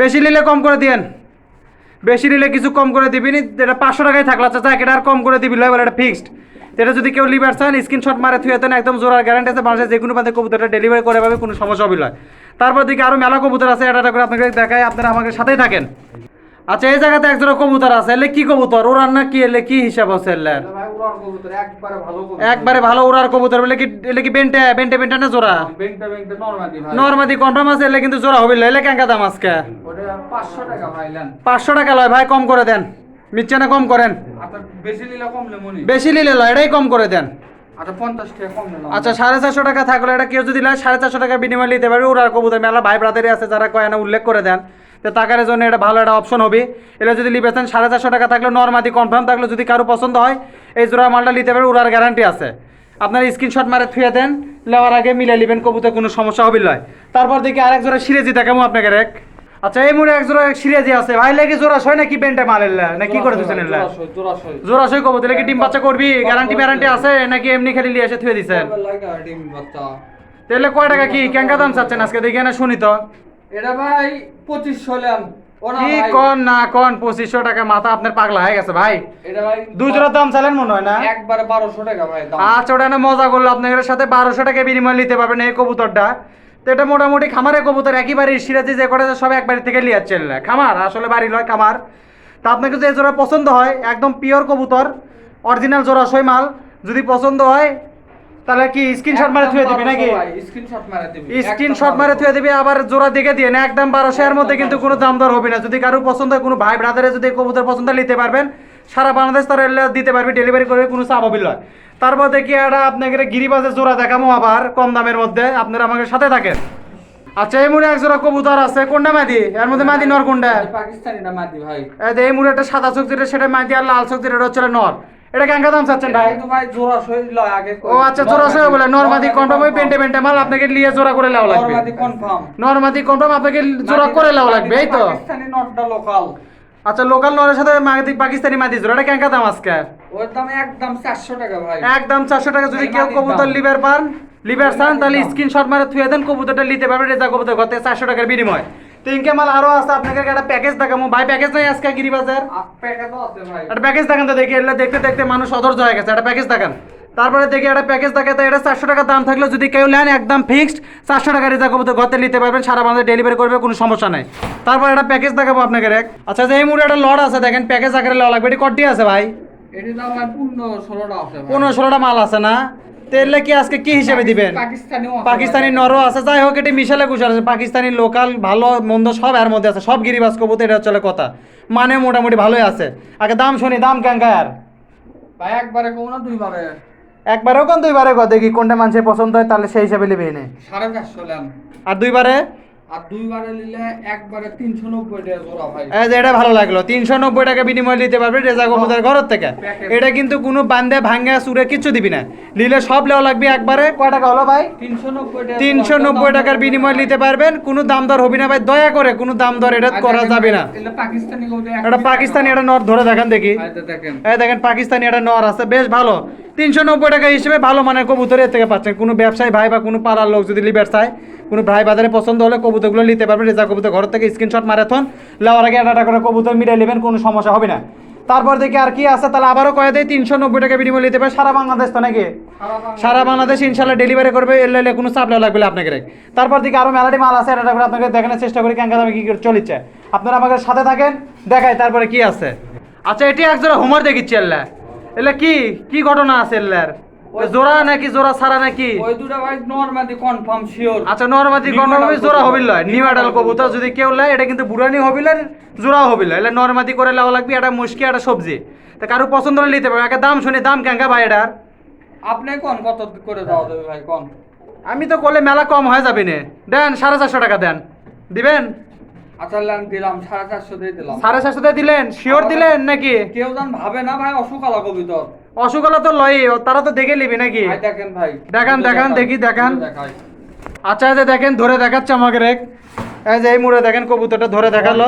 বেশি নিলে কম করে দিয়েন। বেশি নিলে কিছু কম করে দিবি নি এটা পাঁচশো টাকায় থাকল। আচ্ছা যাক, এটা আর কম করে দিবি, লয় বলে এটা ফিক্সড এটা যদি কেউ লিভার চান স্ক্রিনশট মারে, থুয়ে দেন, একদম জোরার গ্যারান্টি আছে মানুষের যে কোনো পাতে কবুতরটা ডেলিভারি করে পাবে, কোনো সমস্যা হবে নয় তারপর দিকে আরও মেলা কবুতর আছে এটা এটা করে আপনাকে দেখায় আপনারা আমাদের সাথেই থাকেন। আচ্ছা এই জায়গাতে একজোড়া কবুতর আছে এলে কি কবুতর? ওরার না কি? এলে কি হিসাব আছে এলে
উড়ার কবুতর একবারে ভালো
ওরার কবুতর বলে কি এলে কি বেন্টে বেন্টে বেন্টে না জোড়া? নর্মাদি কনফার্ম আছে এলে কিন্তু জোড়া হবে এলে কেঙ্কা দাম আজকে?
পাঁচশো টাকা
লয় ভাই কম করে দেন। মিচ্ছে না কম করেন?
আচ্ছা বেশি নিলে মনি।
বেশি নিলে লয় এটাই কম করে দেন।
আচ্ছা
আচ্ছা সাড়ে চারশো টাকা থাকলে এটা কেউ যদি নেয়, সাড়ে চারশো টাকা বিনিময় নিতে পারবে। ওরা কবুতর মেলা ভাই ব্রাদারই আছে যারা কয় না উল্লেখ করে দেন। তো টাকার জন্য এটা ভালো একটা অপশন হবে। এটা যদি লিবেছেন সাড়ে চারশো টাকা থাকলে নর্মাদি কনফার্ম থাকলে যদি কারও পছন্দ হয়, এই জোড়া মালটা নিতে পারবে, ওরার গ্যারান্টি আছে। আপনার স্ক্রিনশট মারে থুয়ে দেন, নেওয়ার আগে মিলে নেবেন, কবুতর কোনো সমস্যা হবে নয় তারপর দেখি আরেক জোড়া সিরেজি দেখাবো আপনাকে রেক আচ্ছা এই মুড়ে এক জোড়া সিরেজি আছে। ভাই লেগে জোড়া সয় নাকি বেন্টে মাল না কি করে
জোড়াশয় জোড়াশয়
জোড়া সই কবুতর কি ডিম বাচ্চা করবি? গ্যারান্টি গ্যারান্টি আছে? নাকি এমনি খালি লিয়ে এসে থুয়ে
বাচ্চা।
তাহলে কয় টাকা কি? কেঙ্কা দাম চাচ্ছেন আজকে? দেখি না শুনি তো।
এটা ভাই পঁচিশশো লেন।
কি কন না কন পঁচিশশো টাকা মাথা আপনার পাগলা হয়ে গেছে ভাই।
এটা ভাই
দুই জোড়ার দাম চালেন মনে হয় না?
একবারে বারোশো টাকা ভাই
আচ্ছা ওটা না মজা করল। আপনাদের সাথে বারোশো টাকা বিনিময় নিতে পারবেন এই কবুতরটা। তো এটা মোটামুটি খামারে কবুতর একইবারে সিরাজি যে করে সব একবারে থেকে লিয়াচ্ছেন না। খামার আসলে বাড়ি নয় খামার। তা আপনাকে যদি এই জোড়া পছন্দ হয় একদম পিওর কবুতর অরিজিনাল জোড়া সই মাল যদি পছন্দ হয় তাহলে কি স্ক্রিনশট মারে থুয়ে দিবি নাকি?
স্ক্রিনশট মারা দিবি।
স্ক্রিনশট মারে থুয়ে দিবি আবার জোড়া দেখে দিয়ে না একদম বারোশো এর মধ্যে কিন্তু কোনো দাম দর হবে না। যদি কারও পছন্দ হয় কোনো ভাই ব্রাদারে যদি কবুতর পছন্দ নিতে পারবেন। সারা বাংলাদেশ তার দিতে পারবি ডেলিভারি করবে কোনো চাপ হবে নয় তারপর দেখি একটা আপনাকে গিরিবাজের জোড়া দেখাবো আবার কম দামের মধ্যে? আপনারা আমাকে সাথে থাকেন। আচ্ছা এই মুড়ে এক জোড়া কবুতর আছে। কোনটা মাদি? এর মধ্যে মাদি নর কোনটা?
পাকিস্তানিটা মাদি ভাই।
এই মুড়ে একটা সাদা চোখ যেটা সেটা মাদি আর লাল চোখ যেটা হচ্ছে নর। এটা কেঙ্কা দাম চাচ্ছেন ভাই?
ভাই জোড়া সই লয় আগে
ও আচ্ছা জোড়া সহ বলে নর্মাদি কন্টম ওই পেন্টে পেন্টে মাল আপনাকে লিয়ে জোড়া করে লেওয়া লাগবে।
নরমাদি কনফার্ম
নর্মাদি কন্টম আপনাকে জোড়া করে লেওয়া লাগবে এই তো।
পাকিস্তানি নটটা লোকাল
আচ্ছা লোকাল নরের সাথে পাকিস্তানি মাদি জোড়া এটা কেঙ্কা দাম আজকে?
ওর দাম একদম চারশো টাকা ভাই।
একদম চারশো টাকা যদি কেউ কবুতর। লিভার পান লিভার চান তাহলে স্ক্রিনশট মারে থুয়ে দেন কবুতরটা নিতে পারবেন রেজা কবুতর থেকে চারশো টাকার বিনিময়। তিনকে মাল আরও আছে আপনাকে একটা প্যাকেজ দেখাবো। ভাই প্যাকেজ নাই আজকে গিরিবাজার?
আছে ভাই।
একটা প্যাকেজ দেখান তো দেখি এগুলো দেখতে দেখতে মানুষ অধৈর্য হয়ে গেছে একটা প্যাকেজ দেখান। তারপরে দেখি একটা প্যাকেজ দেখাতে এটা চারশো টাকা দাম থাকলে যদি কেউ নেন একদম ফিক্সড চারশো টাকা রেজা কবুতর ঘরতে নিতে পারবেন সারা বাংলাদেশ ডেলিভারি করবে কোনো সমস্যা নাই। তারপর একটা প্যাকেজ দেখাবো আপনাকে এক আচ্ছা যে এই মুড়ে একটা লড আছে দেখেন প্যাকেজ আকারে লওয়া লাগবে এটি কটি আছে ভাই?
পনেরো ষোলোটা
মাল আছে না? তেলে কি আজকে কি হিসেবে দিবেন? পাকিস্তানি। নরও আছে যাই হোক এটি মিশালে কুশাল আছে পাকিস্তানি লোকাল ভালো মন্দ সব এর মধ্যে আছে সব গিরিবাজ কবুতর এটা হচ্ছে কথা। মানে মোটামুটি ভালোই আছে। আগে দাম শুনি দাম কেঙ্কা আর
ভাই একবারে কম না দুইবারে।
একবারেও কোন দুইবারে গ দেখি কোনটা মানুষের পছন্দ হয় তাহলে সেই হিসাবে নেবে এনে।
সাড়ে চারশো
আর দুইবারে?
আর দুইবারে নিলে একবারে তিনশো নব্বই টাকা জোড়া ভাই।
এই যে এটা ভালো লাগল। তিনশো নব্বই টাকা বিনিময় নিতে পারবে রেজা কবুতর ঘরের থেকে। এটা কিন্তু কোনো চুরে কিচ্ছু দিবি না। নিলে সব লেওয়া লাগবে একবারে। কয় টাকা হলো ভাই?
তিনশো নব্বই টাকা।
তিনশো নব্বই টাকার বিনিময় নিতে পারবেন। কোনো দাম দর হবে না ভাই। দয়া করে কোনো দাম দর এটা করা যাবে না।
এটা পাকিস্তানি
এটা পাকিস্তানি একটা নর ধরে দেখান দেখি।
এই দেখেন
পাকিস্তানি একটা নর আছে। বেশ ভালো। তিনশো নব্বই টাকা হিসেবে ভালো মানের কবুতর এর থেকে পাচ্ছেন। কোনো ব্যবসায়ী ভাই বা কোনো পাড়ার লোক যদি লিবার চায় কোনো ভাই বাজারে পছন্দ হলে কবুতরগুলো নিতে পারবেন রেজা কবুতর ঘর থেকে স্ক্রিনশট মারাথন। লেওয়ার আগে একটা করে কবুতর মিলিয়ে নেবেন, কোনো সমস্যা হবে না। তারপর দেখি আর কি আছে, তাহলে আবারও কয়ে দেয় তিনশো নব্বই টাকা বিনিময় নিতে পারে সারা বাংলাদেশ তো নাকি?
সারা
বাংলাদেশ ইনশাল্লাহ ডেলিভারি করবে, এলে এলে কোনো চাপ লাগবে আপনাকে। তারপর দিকে আরও মেলাটি মাল আছে এটা করে আপনাকে দেখানোর চেষ্টা করি কেঙ্কা দামে কি করে চলিচ্ছে। আপনারা আমাকে সাথে থাকেন দেখায় তারপরে কি আছে। আচ্ছা এটি এক জোড়া হোমর দেখিচ্ছি এল্লা এলে কি কি ঘটনা আছে এল্লার জোড়া নাকি জোড়া ছাড়া নাকি?
ওই দুটা ভাই নরমাদি কনফার্ম শিওর
আচ্ছা নরমাদি গণরবি জোড়া। হবিল নিউ আডাল কবুতর যদি কেউ লাই এটা কিন্তু বুড়ানি হবিল জোড়াও হবিল এলে নরমাদি করে লাও লাগবে এটা মুশকি একটা সবজি। তা কারও পছন্দ হলে নিতে পারবে দাম শুনি দাম কেঙ্কা ভাই এটার?
আপনি কোন কত করে দেওয়া যাবে ভাই কোন?
আমি তো করলে মেলা কম হয়ে যাবে না। দেন সাড়ে চারশো টাকা দেন। দিবেন?
আচ্ছা দিলাম সাড়ে চারশো দিয়ে দিলাম।
সাড়ে চারশো দিয়ে দিলেন? শিওর দিলেন নাকি?
কেউ যেন ভাবে না ভাই অসুখ আলা কবিতর।
অসুখলা তো লয় তারা তো দেখে নিবি নাকি?
দেখেন ভাই।
দেখান, দেখান, দেখি, দেখান। আচ্ছা এই যে দেখেন ধরে দেখাচ্ছে আমাকে রেক এই যে এই মুড়ে দেখেন কবুতরটা ধরে দেখাল।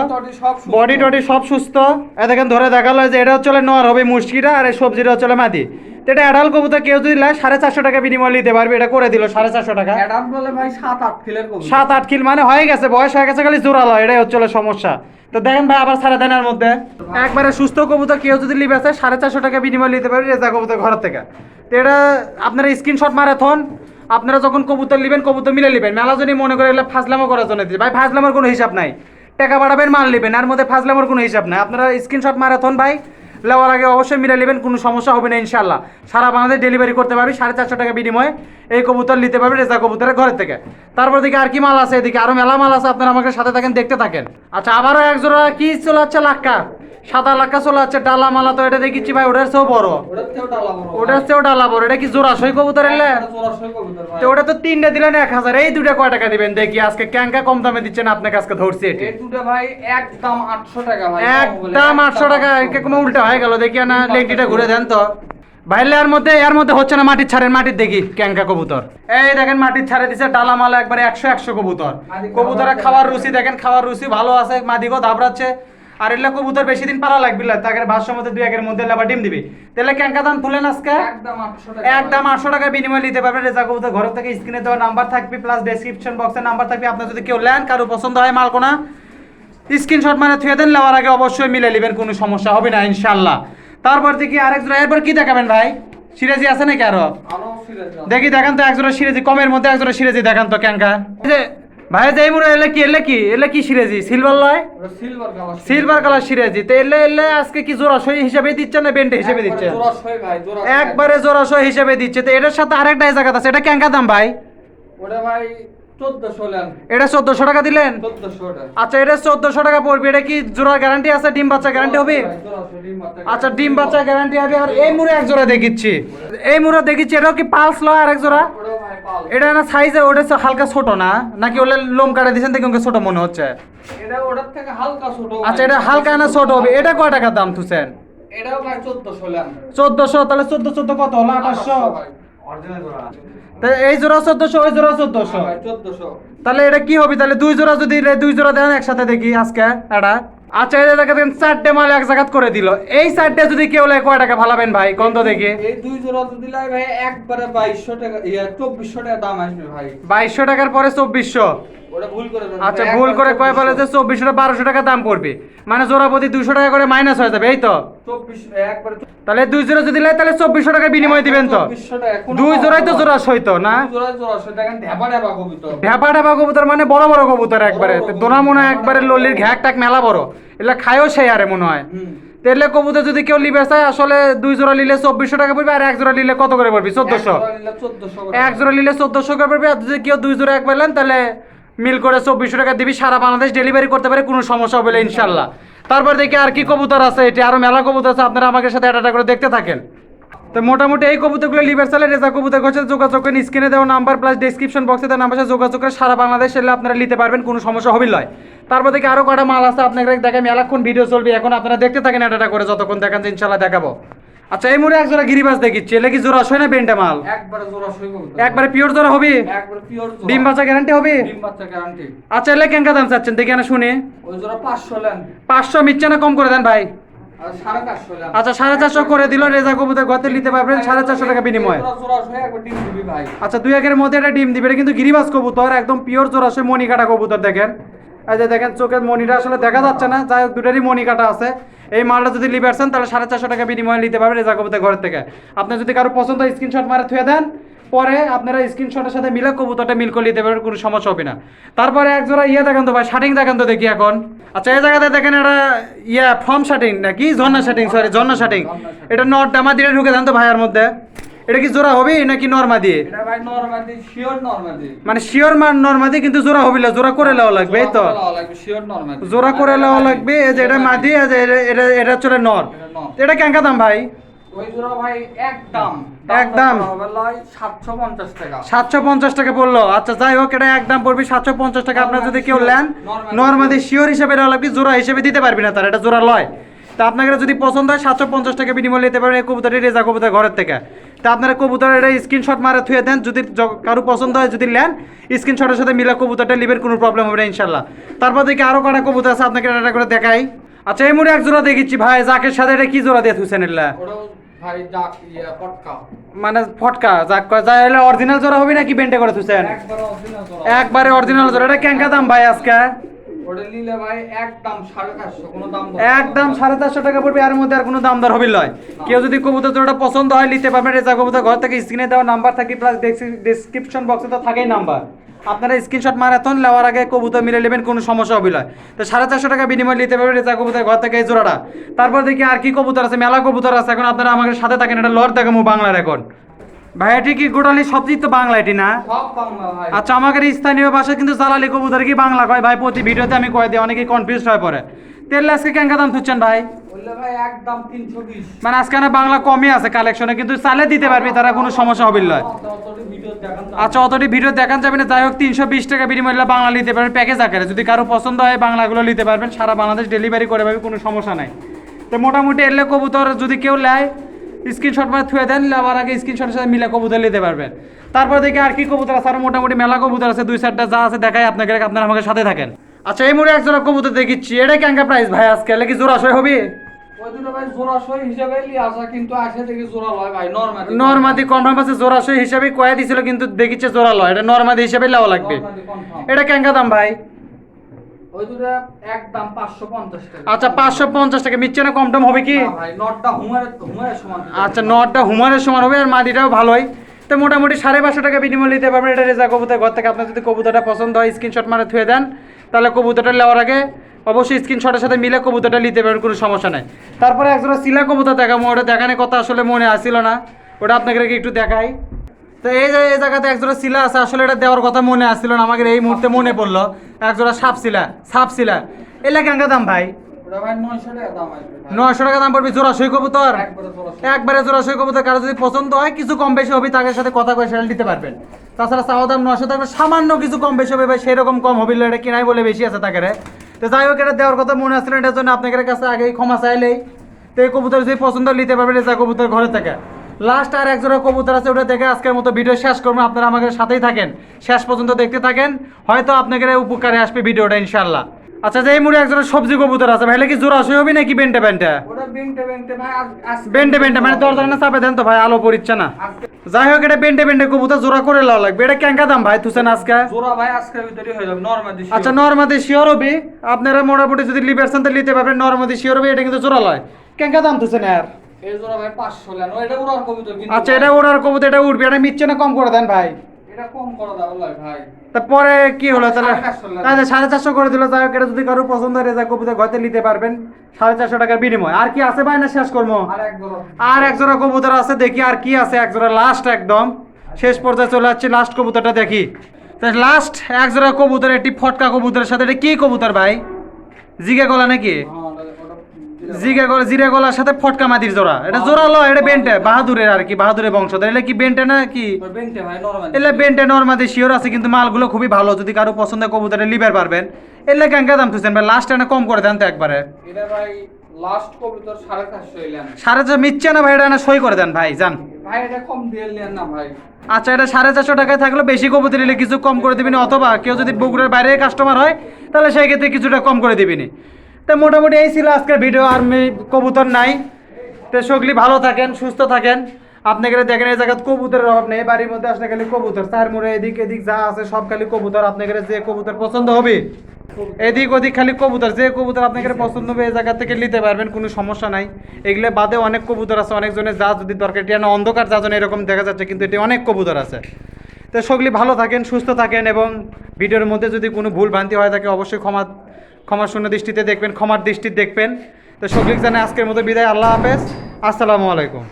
বডি টডি সব সুস্থ। এই দেখেন ধরে দেখাল যে এটা হচ্ছে নর হবে মুশকিটা আর এই সবজিটা হচ্ছে মাদি। তো এটা অ্যাডাল কবুতর কেউ যদি নেয় সাড়ে চারশো টাকা বিনিময় নিতে পারবে এটা করে দিল সাড়ে চারশো টাকা।
অ্যাডাল্ট বলে ভাই সাত আট কিলের কবুতর।
সাত আট কিল মানে হয়ে গেছে বয়স হয়ে গেছে খালি জোরালো এটাই হচ্ছে সমস্যা। তো দেখেন ভাই আবার সাড়ে দেনের মধ্যে। একবারে সুস্থ কবুতর কেউ যদি লিবে আছে সাড়ে চারশো টাকা বিনিময় নিতে পারবে রেজা কবুতর ঘর থেকে। তো এটা আপনারা স্ক্রিনশট মারাথন আপনারা যখন কবুতর নেবেন কবুতর মিলে নেবেন। মেলা যদি মনে করে এগুলো ফাজলামো করার জন্য দিচ্ছে ভাই ফাজলামোর কোনো হিসাব নাই। টাকা বাড়াবেন মাল নেবেন আর মধ্যে ফাজলামোর কোনো হিসাব নাই। আপনারা স্ক্রিনশট মারাথন ভাই নেওয়ার আগে অবশ্যই মিলে নেবেন, কোনো সমস্যা হবে না ইনশাল্লাহ সারা বাংলাদেশ ডেলিভারি করতে পারবি, সাড়ে চারশো টাকা বিনিময়ে এই কবুতর নিতে পারবে রেজা কবুতরের ঘরের থেকে। তারপর দিকে আর কি মাল আছে এদিকে? আরও মেলা মাল আছে, আপনারা আমাকে সাথে থাকেন, দেখতে থাকেন। আচ্ছা আবারও একজোড়া কি চলে যাচ্ছে লাক্কা? সাদা লাক্কা চলে যাচ্ছে ডালা মালা তো এটা দেখিচ্ছি ভাই ওটার চেয়েও বড়।
ওটার
চেয়েও ডালা বড় এটা কি জোড়া সই কবুতর এলে। তো ওটা তো তিনটে দিলেন এক হাজার এই দুটা কয় টাকা দিবেন? দেখি আজকে ক্যাঙ্কা কম দামে দিচ্ছেন আপনাকে আজকে ধরছি এটি।
ভাই একদম আটশো টাকা
একদম আটশো টাকা কোনো উল্টা হয়ে গেল দেখি না লেংটিটা ঘুরে দেন তো। ভাইলে এর মধ্যে এর মধ্যে হচ্ছে না মাটির ছাড়ের মাটির দেখি ক্যাঙ্কা কবুতর। এই দেখেন মাটির ছাড়ে দিছে ডালা মালা একবারে একশো একশো কবুতর। কবুতরে খাওয়ার রুচি দেখেন খাওয়ার রুচি ভালো আছে মাদিগো দাবড়াচ্ছে আর এগুলা কবুতর বেশি দিন পালা লাগবে না তাকে ভাষ্য মধ্যে দুই একের মধ্যে আবার ডিম দিবি। তাহলে ক্যাঙ্কা দাম তুলেন আজকে?
একদম আটশো টাকা।
একদম আটশো টাকা বিনিময় নিতে পারবেন। রেজা কবুতর ঘর থেকে স্ক্রিনে দেওয়া নাম্বার থাকবে প্লাস ডেসক্রিপশন বক্সে নাম্বার থাকবে। আপনার যদি কেউ নেন কারও পছন্দ হয় মাল কোনা স্ক্রিনশট মানে থুয়ে দেন নেওয়ার আগে অবশ্যই মিলে নেবেন কোনো সমস্যা হবে না ইনশাল্লাহ তারপর থেকে আরেক জোড়া এরপর কি দেখাবেন ভাই? সিরাজি আছে নাকি
আরও?
দেখি দেখান তো একজোড়া সিরাজি কমের মধ্যে একজোড়া সিরাজি দেখান তো ক্যাঙ্কা এই যে ভাই যে মনে এলে কি এলে কি এলে কি সিরেজি? সিলভার লয়?
সিলভার কালার
সিলভার কালার সিরেজি। তো এলে এলে আজকে কি জোড়া সই হিসাবে দিচ্ছে না বেন্ডে হিসাবে দিচ্ছে
জোড়াশয় ভাই জোড়াশয়
একবারে জোড়াশো হিসেবে দিচ্ছে। তো এটার সাথে আরেকটা জায়গা আছে। এটা কেঙ্কা দাম ভাই?
ওটা ভাই
এটা চোদ্দশো টাকা দিলেন? আচ্ছা এটা চোদ্দশো টাকা পড়বে। এটা কি জোড়ার গ্যারান্টি আছে? ডিম বাচ্চা গ্যারান্টি হবে?
বাচ্চা
আচ্ছা ডিম বাচ্চা গ্যারান্টি হবে। আর এই মুড়ে এক জোড়া দেখিচ্ছি। এই মুড়ে দেখিচ্ছি এটাও কি পালস লয় আর এক জোড়া এটা না সাইজে ওটা হালকা ছোট না? নাকি ওলে লোম কাটা দিয়েছেন দেখে ওকে ছোট মনে হচ্ছে?
এটা ওটার থেকে হালকা ছোট
আচ্ছা এটা হালকা না ছোট হবে? এটা কয় টাকার দাম তুছেন?
এটাও চোদ্দশো
চোদ্দশো তাহলে চোদ্দ চোদ্দ কত? হলো আঠাশশো। এই জোড়া চোদ্দশো ওই জোড়া চোদ্দশো। তাহলে এটা কি হবে? তাহলে দুই জোড়া যদি দুই জোড়া দেন একসাথে দেখি আজকে এটা। আচ্ছা এটা দেখা দেখেন চারটে মাল এক জায়গাত করে দিল। এই চারটে যদি কেউ লাগে কয় টাকা ভালাবেন ভাই? গন্ধ দেখি।
এই দুই জোড়া যদি লাগে ভাই একবারে বাইশশো টাকা চব্বিশশো টাকা দাম আসবে ভাই।
বাইশশো টাকার পরে চব্বিশশো। আচ্ছা ভুল করে কয় বলে যে চব্বিশশো বারোশো টাকা দাম পড়বে? মানে জোড়া প্রতি দুইশো টাকা করে মাইনাস হয়ে যাবে এই তো? তাহলে দুই জোড়া যদি লাই তাহলে চব্বিশশো টাকা বিনিময় দিবেন তো? দুই জোড়াই তো। জোড়া সইতো না?
ঢেপা ঢেপা
কবুতর। মানে বড় বড় কবুতর একবারে। দোনা মনে হয় একবারে ললির ঘ্যাক টাক মেলা বড়। এগুলা খায়ও সেই আরে মনে হয়। তেলে কবুতর যদি কেউ নিবে চায় আসলে দুই জোড়া নিলে চব্বিশশো টাকা পড়বে আর এক জোড়া নিলে কত করে পড়বে? চোদ্দশো।
এক জোড়া নিলে 1400 করে।
এক জোড়া নিলে চোদ্দশো করে পড়বে আর যদি কেউ দুই জোড়া এক পেলেন তাহলে মিল করে চব্বিশশো টাকা দিবি, সারা বাংলাদেশ ডেলিভারি করতে পারে, কোনো সমস্যা হবে ইনশাল্লাহ তারপর দেখি আর কি কবুতর আছে, এটি আরও মেলা কবুতর আছে, আপনারা আমাকে সাথে একটা করে দেখতে থাকেন। তো মোটামুটি এই কবুতরগুলো লিভার চালে রেজা কবুতর করছে যোগাযোগ করেন স্ক্রিনে দেওয়া নাম্বার প্লাস ডিসক্রিপশন বক্সে দেওয়া নাম্বার যোগাযোগ করে সারা বাংলাদেশ এলে আপনারা নিতে পারবেন, কোনো সমস্যা হবে নয় তারপর দেখি আরও কটা মাল আছে আপনাকে দেখে মেলাক্ষণ ভিডিও চলবে, এখন আপনারা দেখতে থাকেন এটা করে, যতক্ষণ দেখান ইনশাল্লাহ দেখাবো। আচ্ছা এই মুড়ে এক জোড়া গিরিবাস দেখিচ্ছি এলে কি জোড়া আসে না বেন্টে মাল?
একবারে কবি তো।
একবারে পিওর জোড়া হবে?
একবারে pure জোড়া।
ডিম বাচ্চা গ্যারান্টি হবে?
ডিম বাচ্চা গ্যারান্টি
আচ্ছা এলে কেঙ্কা দাম চাচ্ছেন? দেখি না শুনি।
ওই জোড়া পাঁচশো লেন।
পাঁচশো মিচ্ছে না কম করে দেন ভাই? আচ্ছা সাড়ে চারশো করে দিল রেজা কবুতর গতে নিতে পারবেন সাড়ে চারশো টাকা বিনিময়।
জোড়া
আচ্ছা দুই একের মধ্যে একটা ডিম দিবে এটা কিন্তু গিরিবাস কবুতর একদম পিওর জোড়াশয় মণি কাটা কবুতর দেখেন। এই যে দেখেন চোখের মণিটা আসলে দেখা যাচ্ছে না যাই হোক দুটারই মণি কাটা আছে। এই মালটা যদি লিবারছেন তাহলে সাড়ে চারশো টাকা বিনিময়ে নিতে পারবেন রেজা কবুতর ঘর থেকে। আপনার যদি কারও পছন্দ স্ক্রিনশট মারে থুয়ে দেন। পরে আপনারা স্ক্রিনশটের সাথে মিলে কবুতরটা মিল করে নিতে পারবেন কোনো সমস্যা হবে না। তারপরে এক জোড়া ইয়ে দেখেন তো ভাই শার্টিং দেখেন তো দেখি এখন। আচ্ছা এই জায়গাতে দেখেন এটা ইয়া ফর্ম শার্টিং নাকি? ঝর্ণা শার্টিং সরি ঝর্ণা শার্টিং এটা নট ডামা দিয়ে ঢুকে দেন তো ভাইয়ার মধ্যে। এটা কি জোড়া হবে নাকি নর্মা দিয়ে?
এটা ভাই নরমালি শিওর
মানে শিওর মান নর্মাদি কিন্তু জোড়া হবিলা জোড়া করে লেওয়া লাগবে এই তো।
শিওর
জোড়া করে লেওয়া লাগবে এই যে এটা মাদি যে এটা- এটা চলে নর
এটা।
কেঙ্কা দাম ভাই?
ওই জোড়া ভাই একদম।
একদম।
সাতশো পঞ্চাশ টাকা।
পড়ল আচ্ছা যাই হোক এটা একদম পড়বি সাতশো পঞ্চাশ টাকা। আপনার যদি কেউ নেন শিওর হিসেবে লাগবে জোড়া হিসেবে দিতে পারবি না তার এটা জোড়া লয়। তা আপনাকে যদি পছন্দ হয় সাতশো পঞ্চাশ টাকা বিনিময় নিতে পারবেন এই কবুতরটি রেজা কবুতর ঘরের থেকে। তা আপনারা কবুতরের এটা স্ক্রিনশট মারে থুয়ে দেন। যদি কারও পছন্দ হয় যদি নেন স্ক্রিনশটের সাথে মিলা কবুতরটা নেবেন কোনো প্রবলেম হবে না ইনশাল্লাহ তারপর দেখি আরও কটা কবুতর আছে আপনাকে এটা করে দেখাই। আচ্ছা এই মুড়ে এক জোড়া দেখিচ্ছি। ভাই জাকের সাথে এটা কি জোড়া দিয়ে থুছেন
পটকা
মানে ফটকা যাক যা এলে অরিজিনাল জোড়া হবে নাকি বেন্টে করে তুছেন
একবার অরিজিনাল জোড়া।
এটা কেঙ্কা দাম ভাই আজকে?
একদম সাড়ে চারশো
টাকা পড়বে, এর মধ্যে আর কোনো দাম দর হবে লয় কেউ যদি কবুতর জোড়াটা পছন্দ হয়, নিতে পারবেন। রেজা কবুতর ঘর থেকে স্ক্রিনে দেওয়া নাম্বার থাকে প্লাস ডিসক্রিপশন বক্সে তো থাকেই নাম্বার আপনারা স্ক্রিনশট মারাথন নেওয়ার আগে কবুতর মিলে নেবেন, কোনো সমস্যা হবে লয় তো সাড়ে চারশো টাকা বিনিময় নিতে পারবেন রেজা কবুতর ঘর থেকে এই জোড়াটা। তারপর দেখি আর কি কবুতর আছে, মেলা কবুতর আছে। এখন আপনারা আমাদের সাথে থাকেন, এটা লর দেখামো বাংলা রেকর্ড ভাই এটি কি গোটালি সবজিৎ তো বাংলা এটি না? আচ্ছা আমাদের স্থানীয় ভাষায় কিন্তু জালালি কবুতর কি বাংলা কয়? ভাই প্রতি ভিডিওতে আমি কয় দিই অনেকে কনফিউজ হয়ে পড়ে। তেল আজকে কেঙ্কা দাম তুচ্ছেন ভাই? মানে আজকে না বাংলা কমই আছে কালেকশনে কিন্তু চালে দিতে পারবি তারা কোনো সমস্যা হবে না। আচ্ছা অতটি ভিডিও দেখান যাবে না যাই হোক তিনশো বিশ টাকা বিনিময়ে বাংলা নিতে পারবেন প্যাকেজ আকারে। যদি কারও পছন্দ হয় বাংলাগুলো নিতে পারবেন সারা বাংলাদেশ ডেলিভারি করে পাবে কোনো সমস্যা নাই। তো মোটামুটি এলে কবুতর যদি কেউ নেয় স্ক্রিনশট মানে থুয়ে দেন নেওয়ার আগে স্ক্রিনশটের সাথে মিলে কবুতর নিতে পারবেন। তারপর দেখি আর কি কবুতর আছে আর মোটামুটি মেলা কবুতর আছে দুই চারটা যা আছে দেখাই আপনাকে আপনারা আমাকে সাথে থাকেন। আচ্ছা এই মুড়ে একজোড়া কবুতর দেখিচ্ছি। এটা ক্যাঙ্কা প্রাইস ভাই আজকে? এলে কি জোড়াশয় হবে?
জোড়া
নর্মাদি কনফার্ম আছে জোড়াশয় হিসাবে কয়া দিছিল কিন্তু দেখিচ্ছে জোড়া লয়। এটা নর্মাদি হিসাবে লেওয়া লাগবে। এটা ক্যাঙ্কা দাম ভাই?
ওই দুটো একদম টাকা।
আচ্ছা টাকা। কম টম হবে কি?
না ভাই নটটা হুমারের হুমারের সমান
আচ্ছা নটটা হুমারের সমান হবে আর মাটিটাও ভালোই তো মোটামুটি সাড়ে পাঁচশো টাকা বিনিময় নিতে পারবেন। এটা রেজা কবুতর ঘর থেকে। আপনার যদি কবুতরটা পছন্দ হয় স্ক্রিনশট মারে থুয়ে দেন। তাহলে কবুতরটা নেওয়ার আগে অবশ্যই স্ক্রিনশটের সাথে মিলে কবুতরটা নিতে পারবেন কোনো সমস্যা নাই। তারপরে একজোড়া শিলা কবুতর দেখাবো। ওটা দেখানোর কথা আসলে মনে আসছিল না। ওটা আপনাকে একটু দেখাই। তো এই যে এই জায়গাতে একজোড়া শিলা আছে আসলে এটা দেওয়ার কথা মনে আসছিল না আমাকে এই মুহূর্তে মনে পড়ল। একজোড়া সাপ শিলা সাপ শিলা। এলে কেঙ্কা দাম ভাই?
নয়শো টাকা দাম।
নয়শো টাকা দাম কবুতর
একবারে।
একবারে জোড়াশই কবুতর কারও যদি পছন্দ হয় কিছু কম বেশি হবে তাদের সাথে কথা কয়ে সেটা দিতে পারবেন। তাছাড়া চাওয়া দাম নশো থাকবে সামান্য কিছু কম বেশি হবে ভাই সেরকম কম হবে এটা কিনাই বলে বেশি আছে তাকে। তো যাই হোক এটা দেওয়ার কথা মনে আসছিল এটার জন্য আপনাদের কাছে আগেই ক্ষমা চাইলেই। তো এই কবুতর যদি পছন্দ নিতে পারবেন এটা কবুতর ঘরে থেকে। লাস্ট আর এক জোড়া কবুতর আছে ওটা দেখে আজকের মতো ভিডিও শেষ করব। আপনারা আমাদের সাথেই থাকেন। শেষ পর্যন্ত দেখতে থাকেন। হয়তো আপনাদের উপকারে আসবে ভিডিওটা ইনশাল্লাহ আচ্ছা যে এই মুড়ে একজনের সবজি কবুতর আছে ভাইলে কি জোড়া হবে নাকি বেন্টে বেন্টে বেন্টে বেন্টে মানে তোর ধরনের চাপে দেন তো ভাই আলো পড়িচ্ছে না। যাই হোক এটা বেন্টে বেন্টে কবুতর জোড়া করে লাও লাগবে। এটা ক্যাঙ্কা দাম ভাই তুসেন আজকে?
জোড়া ভাই আজকের ভিতরে হয়ে যাবে নর্মালি
আচ্ছা নর্মাদি শিওর হবি আপনারা মোটামুটি যদি লিভার সেন্টার নিতে পারবেন নর্মাদি শিওর হবে এটা কিন্তু জোড়া লয়। ক্যাঙ্কা দাম তুসেন আর
এই জোড়া ভাই পাঁচশো লেন এটা ওরার কবিতা কিন্তু
আচ্ছা এটা ওড়ার কবুতর এটা মিচ্ছে না কম করে দেন ভাই?
এটা কম করা দাও ভাই
তারপরে কি হলো তাহলে?
সাড়ে চারশো
সাড়ে চারশো করে দিল এটা যদি কারও পছন্দ হয় রেজা কবুতর ঘরে নিতে পারবেন। সাড়ে চারশো টাকার বিনিময়। আর কি আছে ভাই না শেষ করব
আর এক জোড়া।
কবুতর আছে দেখি আর কি আছে এক জোড়া লাস্ট একদম। শেষ পর্যায়ে চলে যাচ্ছি লাস্ট কবুতরটা দেখি। লাস্ট এক জোড়া কবুতর একটি ফটকা কবুতরের সাথে এটা কি কবুতর ভাই? জিগে গলা নাকি?
হ্যাঁ,
জিগে গলা জিরে গলার সাথে ফটকা মাদির জোড়া। এটা জোড়া লো এটা বেন্টে বাহাদুরের আর কি বাহাদুরের বংশধর এটা কি বেন্টে না কি? এলে বেন্টে। নর্মাদি শিওর আছে কিন্তু মালগুলো খুবই ভালো। যদি কারও পছন্দের কবুতরে লিবার পারবেন। এলে কেঙ্কা দাম তুলছেন ভাই? লাস্ট না কম করে দেন তো একবারে।
এটা ভাই লাস্ট কবিতা সাড়ে চারশো
সাড়ে মিচ্ছে না ভাই এটা না সই করে দেন ভাই যান।
ভাই এটা কম দিয়ে নেন না ভাই।
আচ্ছা এটা সাড়ে চারশো টাকায় থাকলে বেশি কবুতর নিলে কিছু কম করে দিবিনি অথবা কেউ যদি বগুড়ার বাইরে কাস্টমার হয় তাহলে সেই ক্ষেত্রে কিছুটা কম করে দিবিনি। তো মোটামুটি এই ছিল আজকের ভিডিও, আর কবুতর নাই। তো সকলি ভালো থাকেন, সুস্থ থাকেন। আপনাকে দেখেন এই জায়গায় কবুতরের অভাব নেই, বাড়ির মধ্যে আসলে খালি কবুতর। চার মোড়ে এদিক এদিক যা আছে সব খালি কবুতর আপনাকে যে কবুতর পছন্দ হবে, এদিক ওদিক খালি কবুতর। যে কবুতর আপনাকে পছন্দ হবে এই জায়গা থেকে নিতে পারবেন, কোনো সমস্যা নাই। এগুলো বাদে অনেক কবুতর আছে, অনেকজনের যা যদি দরকার, এটা অন্ধকার যা এরকম দেখা যাচ্ছে, কিন্তু এটি অনেক কবুতর আছে। তো সকলি ভালো থাকেন, সুস্থ থাকেন, এবং ভিডিওর মধ্যে যদি কোনো ভুল ভ্রান্তি হয় থাকে অবশ্যই ক্ষমা ক্ষমা শূন্য দৃষ্টিতে দেখবেন, ক্ষমার দৃষ্টি দেখবেন। তো সবলিক জানে আজকের মতো বিদায়, আল্লাহ হাফেজ। আসসালামু আলাইকুম।